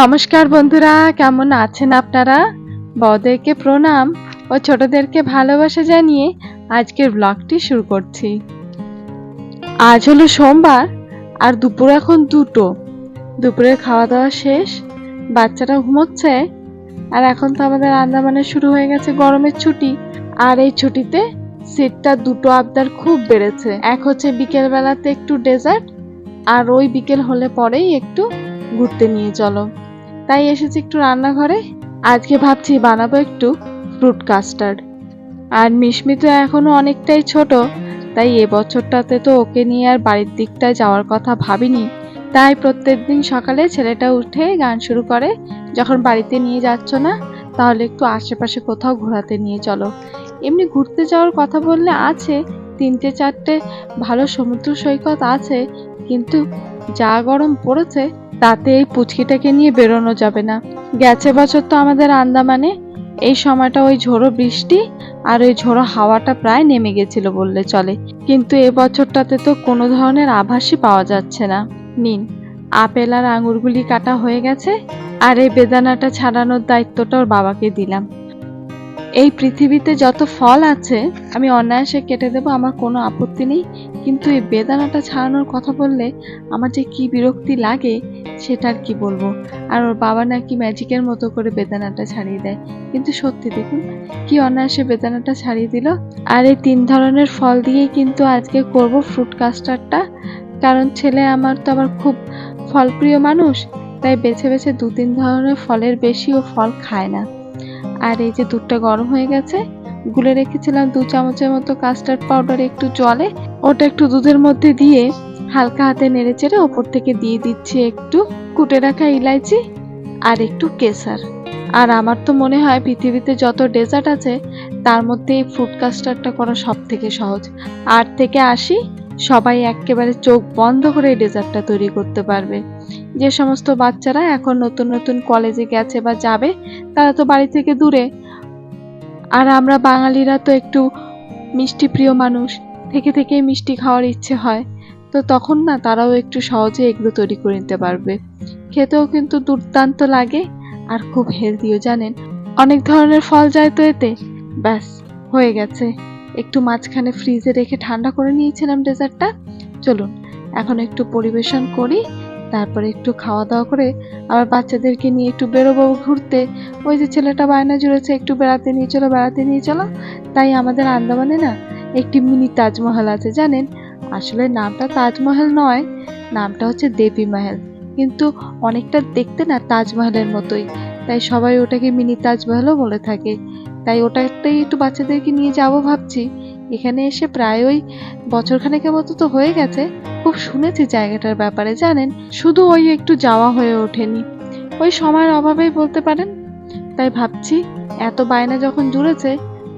নমস্কার বন্ধুরা, কেমন আছেন আপনারা? বড়দেরকে প্রণাম ও ছোটদেরকে ভালোবাসা জানিয়ে আজকের ব্লগটি শুরু করছি। আজ হলো সোমবার আর দুপুর এখন দুটো। দুপুরের খাওয়া দাওয়া শেষ, বাচ্চারা ঘুমোচ্ছে আর এখন তো আমাদের আন্দামানে শুরু হয়ে গেছে, গরমের ছুটি। আর এই ছুটিতে সিটটা দুটো আবদার খুব বেড়েছে। এক হচ্ছে বিকেল বেলাতে একটু ডেজার্ট আর ওই বিকেল হলে পরেই একটু ঘুরতে নিয়ে চলো। তাই এসেছি একটু রান্নাঘরে। আজকে ভাবছি বানাবো একটু ফ্রুট কাস্টার্ড আর মিশমি তো এখনও অনেকটাই ছোট, তাই এবছরটাতে তো ওকে নিয়ে আর বাড়ির দিকটায় যাওয়ার কথা ভাবিনি। তাই প্রত্যেক দিন সকালে ছেলেটা উঠে গান শুরু করে, যখন বাড়িতে নিয়ে যাচ্ছ না, তাহলে একটু আশেপাশে কোথাও ঘোরাতে নিয়ে চলো। এমনি ঘুরতে যাওয়ার কথা বললে আছে, তিনটে চারটে ভালো সমুদ্র সৈকত আছে, কিন্তু যা গরম পড়েছে তাতে এই পুচকিটাকে নিয়ে বেরোনো যাবে না। গেছে বছর তো আমাদের আন্দামানে। এই সময়টা ওই ঝোড়ো বৃষ্টি আর ওই ঝোড়ো হাওয়াটা প্রায় নেমে গেছিল বললে চলে। কিন্তু এ বছরটাতে তো কোনো ধরনের আভাসই পাওয়া যাচ্ছে না। নিন, আপেল আর আঙুরগুলি কাটা হয়ে গেছে আর এই বেদানাটা ছাড়ানোর দায়িত্বটা ওর বাবাকে দিলাম। এই পৃথিবীতে যত ফল আছে, আমি অনায়াসে কেটে দেবো, আমার কোনো আপত্তি নেই। কিন্তু এই বেদানাটা ছাড়ানোর কথা বললে আমার যে কি বিরক্তি লাগে সেটা আর কি বলব? আর ওর বাবা নাকি ম্যাজিকের মতো করে বেদানাটা ছাড়িয়ে দেয়। কিন্তু সত্যি দেখুন, কি অনায়াসে বেদানাটা ছাড়িয়ে দিল। আর এই তিন ধরনের ফল দিয়েই কিন্তু আজকে করব ফ্রুট কাস্টার্ডটা কারণ ছেলে আমার তো আবার খুব ফলপ্রিয় মানুষ, তাই বেছে বেছে দু তিন ধরনের ফলের বেশি ও ফল খায় না। আর এই যে দুধটা গরম হয়ে গেছে, গুলে রেখেছিলাম দু চামচের মতো কাস্টার্ড পাউডার একটু জলে, ওটা একটু দুধের মধ্যে দিয়ে হালকা হাতে নেড়ে চেড়ে ওপর থেকে দিয়ে দিচ্ছি একটু। কুটে রাখা ইলাইচি আর একটু কেসার। আর আমার তো মনে হয় পৃথিবীতে যত ডেজার্ট আছে, তার মধ্যে এই ফ্রুট কাস্টার্ডটা করা সব থেকে সহজ। আট থেকে আশি, সবাই একেবারে চোখ বন্ধ করে এই ডেজার্টটা তৈরি করতে পারবে। যে সমস্ত বাচ্চারা এখন নতুন নতুন কলেজে গেছে বা যাবে, তারা তো বাড়ি থেকে দূরে। আর আমরা বাঙালিরা তো একটু মিষ্টি প্রিয় মানুষ, থেকে থেকেই মিষ্টি খাওয়ার ইচ্ছে হয়। তো তখন না তারাও একটু সহজে এগুলো তৈরি করে নিতে পারবে। খেতেও কিন্তু দুর্দান্ত লাগে আর খুব হেলদিও, জানেন? অনেক ধরনের ফল যায় তো এতে। ব্যাস, হয়ে গেছে। একটু মাঝখানে ফ্রিজে রেখে ঠান্ডা করে নিয়েছিলাম ডেজার্টটা। চলুন, এখন একটু পরিবেশন করি, তারপরে একটু খাওয়া দাওয়া করে আবার বাচ্চাদেরকে নিয়ে একটু বেরোবো ঘুরতে। ওই যে ছেলেটা বায়না জুড়েছে, একটু বেড়াতে নিয়ে চলো, বেড়াতে নিয়ে চলো। তাই আমাদের আন্দামানে না একটি মিনি তাজমহল আছে, জানেন? আসলে নামটা তাজমহল নয়, নামটা হচ্ছে দেবী মহল। কিন্তু অনেকটা দেখতে না তাজমহলের মতোই। তাই সবাই ওটাকে মিনি তাজমহলও বলে থাকে। তাই ওটাতেই একটু বাচ্চাদেরকে নিয়ে যাব ভাবছি। এখানে এসে প্রায় ওই বছরখানেকের মতো তো হয়ে গেছে। খুব শুনেছি জায়গাটার ব্যাপারে, জানেন? শুধু ওই একটু যাওয়া হয়ে ওঠেনি। ওই সময়ের অভাবেই বলতে পারেন। তাই ভাবছি, এত বায়না যখন জুড়েছে,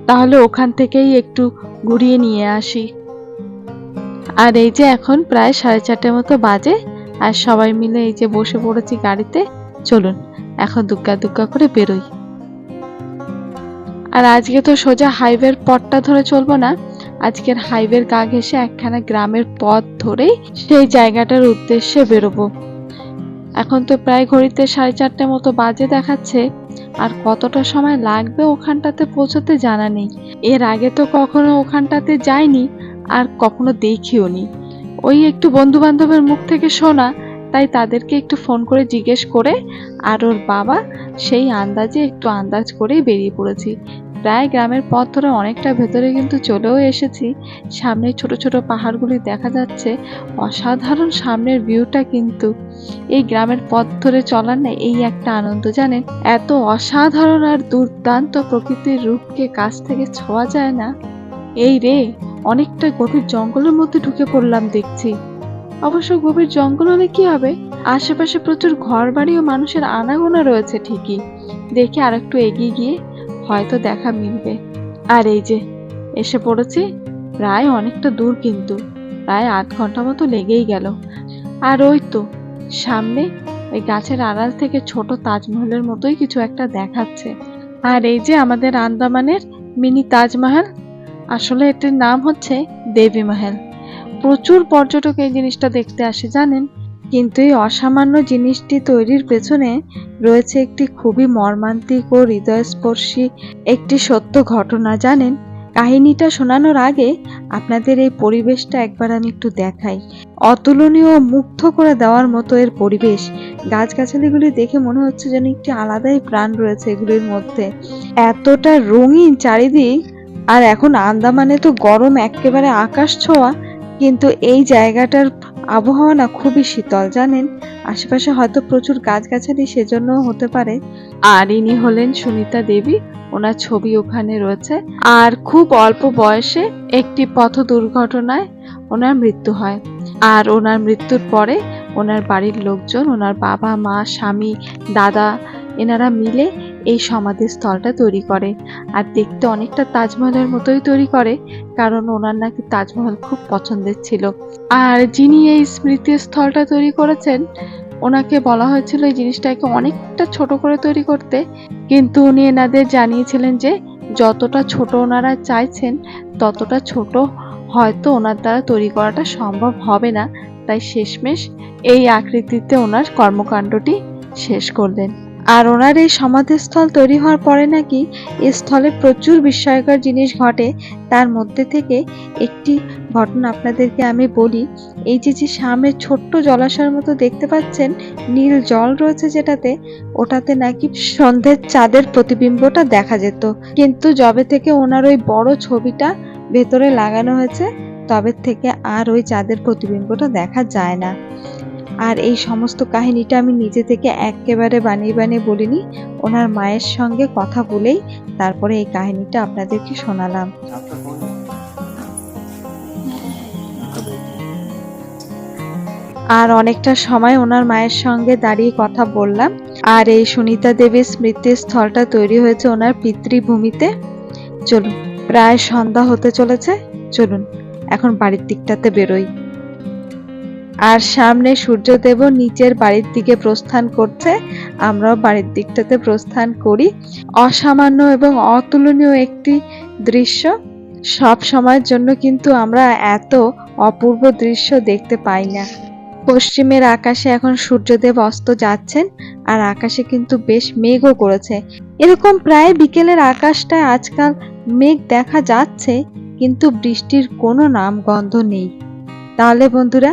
তাহলে ওখান থেকেই একটু ঘুরিয়ে নিয়ে আসি। আর এই যে এখন প্রায় সাড়ে চারটের মতো বাজে, আর সবাই মিলে এই যে বসে পড়েছি গাড়িতে, চলুন, এখন দুগ্গা দুগ্গা করে বেরোই। আর আজকে তো সোজা হাইওয়ের পথটা ধরে চলবো না, আজকের হাইওয়ের গা ঘেসে একখানা গ্রামের পথ ধরেই সেই জায়গাটার উদ্দেশ্যে বেরোবো। এখন তো প্রায় ঘড়িতে সাড়ে চারটে মতো বাজে দেখাচ্ছে, আর কতটা সময় লাগবে ওখানটাতে পৌঁছতে জানা নেই। এর আগে তো কখনো ওখানটাতে যাইনি আর কখনো দেখিও নি। ওই একটু বন্ধু বান্ধবের মুখ থেকে শোনা, তাই তাদেরকে একটু ফোন করে জিজ্ঞেস করে, আর ওর বাবা সেই আন্দাজে একটু আন্দাজ করেই বেরিয়ে পড়েছি। প্রায় গ্রামের পথ ধরে অনেকটা ভেতরে কিন্তু চলেও এসেছি। সামনে ছোট ছোট পাহাড়গুলি দেখা যাচ্ছে। অসাধারণ সামনের ভিউটা কিন্তু। এই গ্রামের পথ ধরে চলার না এই একটা আনন্দ, জানেন? এত অসাধারণ আর দুর্দান্ত প্রকৃতির রূপকে কাছ থেকে ছোঁয়া যায় না। এই রে, অনেকটা গভীর জঙ্গলের মধ্যে ঢুকে পড়লাম দেখছি। অবশ্য গভীর জঙ্গল হলে কি হবে? আশেপাশে প্রচুর ঘর বাড়ি ও মানুষের আনাগোনা রয়েছে ঠিকই। দেখে আর একটু এগিয়ে গিয়ে হয়তো দেখা মিলবে। আর এই যে, এসে পড়েছি, প্রায় অনেকটা দূর কিন্তু। প্রায় আধ ঘণ্টা মতো লেগেই গেল। আর ওই তো, সামনে ওই গাছের আড়াল থেকে ছোট তাজমহলের মতোই কিছু একটা দেখাচ্ছে। আর এই যে আমাদের আন্দামানের মিনি তাজমহল আসলে এটির নাম হচ্ছে দেবী মহল। প্রচুর পর্যটক এই জিনিসটা দেখতে আসে, জানেন? কিন্তু এই অসামান্য জিনিসটি তৈরির পেছনে রয়েছে একটি খুবই মর্মান্তিক ও হৃদয়স্পর্শী একটি সত্য ঘটনা, জানেন? কাহিনীটা শোনানোর আগে আপনাদের এই পরিবেশটা একবার আমি একটু দেখাই। অতুলনীয় মুগ্ধ করে দেওয়ার মতো এর পরিবেশ। গাছগাছালিগুলি দেখে মনে হচ্ছে যেন একটি আলাদাই প্রাণ রয়েছে এগুলির মধ্যে। এতটা রঙিন চারিদিক আর এখন আন্দামানে তো গরম একেবারে আকাশ ছোঁয়া, কিন্তু এই জায়গাটার আবহাওয়া না খুবই শীতল, জানেন? আশেপাশে হয়তো প্রচুর গাছগাছালি সেজন্য হতে পারে। আর ইনি হলেন সুনিতা দেবী, ওনার ছবি ওখানে রয়েছে। আর খুব অল্প বয়সে একটি পথ দুর্ঘটনায় ওনার মৃত্যু হয়। আর ওনার মৃত্যুর পরে ওনার বাড়ির লোকজন, ওনার বাবা, মা, স্বামী, দাদা, এনারা মিলে এই সমাধিস্থলটা তৈরি করে। আর দেখতে অনেকটা তাজমহলের মতোই তৈরি করে, কারণ ওনার নাকি তাজমহল খুব পছন্দের ছিল। আর যিনি এই স্মৃতিস্থলটা তৈরি করেছেন, ওনাকে বলা হয়েছিল এই জিনিসটাকে অনেকটা ছোট করে তৈরি করতে। কিন্তু উনি এনাদের জানিয়েছিলেন যে, যতটা ছোট ওনারা চাইছেন, ততটা ছোট হয়তো ওনার দ্বারা তৈরি করাটা সম্ভব হবে না। তাই শেষমেশ এই আকৃতিতে ওনার কর্মকাণ্ডটি শেষ করলেন। আর ওনার এই সমাধিস্থল তৈরি হওয়ার পরে নাকি এ স্থলে প্রচুর বিস্ময়কর জিনিস ঘটে। তার মধ্যে থেকে একটি ঘটনা আপনাদেরকে আমি বলি। এই যে যে সামনে ছোট্ট জলাশয়ের মতো দেখতে পাচ্ছেন, নীল জল রয়েছে যেটাতে, ওটাতে নাকি সন্ধ্যের চাঁদের প্রতিবিম্বটা দেখা যেত। কিন্তু যবে থেকে ওনার ওই বড় ছবিটা ভেতরে লাগানো হয়েছে, তবে থেকে আর ওই চাঁদের প্রতিবিম্বটা দেখা যায় না। আর এই সমস্ত কাহিনীটা আমি নিজে থেকে একেবারে বানিয়ে বানিয়ে বলিনি ওনার মায়ের সঙ্গে কথা বলেই তারপরে এই কাহিনীটা আপনাদেরকে শোনালাম। আর অনেকটা সময় ওনার মায়ের সঙ্গে দাঁড়িয়ে কথা বললাম আর এই সুনিতা দেবীর স্মৃতিস্থলটা তৈরি হয়েছে ওনার পিতৃভূমিতে। চলুন প্রায় সন্ধ্যা হতে চলেছে চলুন এখন বাড়ির দিকটাতে বেরোই। আর সামনে সূর্যদেব নিচের বাড়ির দিকে প্রস্থান করছে। আমরাও বাড়ির দিকটাতে প্রস্থান করি। অসামান্য এবং অতুলনীয় একটি দৃশ্য। সব সময়ের জন্য কিন্তু আমরা এত অপূর্ব দৃশ্য দেখতে পাই না। পশ্চিমের আকাশে এখন সূর্যদেব অস্ত যাচ্ছেন আর আকাশে কিন্তু বেশ মেঘও করেছে। এরকম প্রায় বিকেলের আকাশটায় আজকাল মেঘ দেখা যাচ্ছে, কিন্তু বৃষ্টির কোনো নাম গন্ধ নেই। তাহলে বন্ধুরা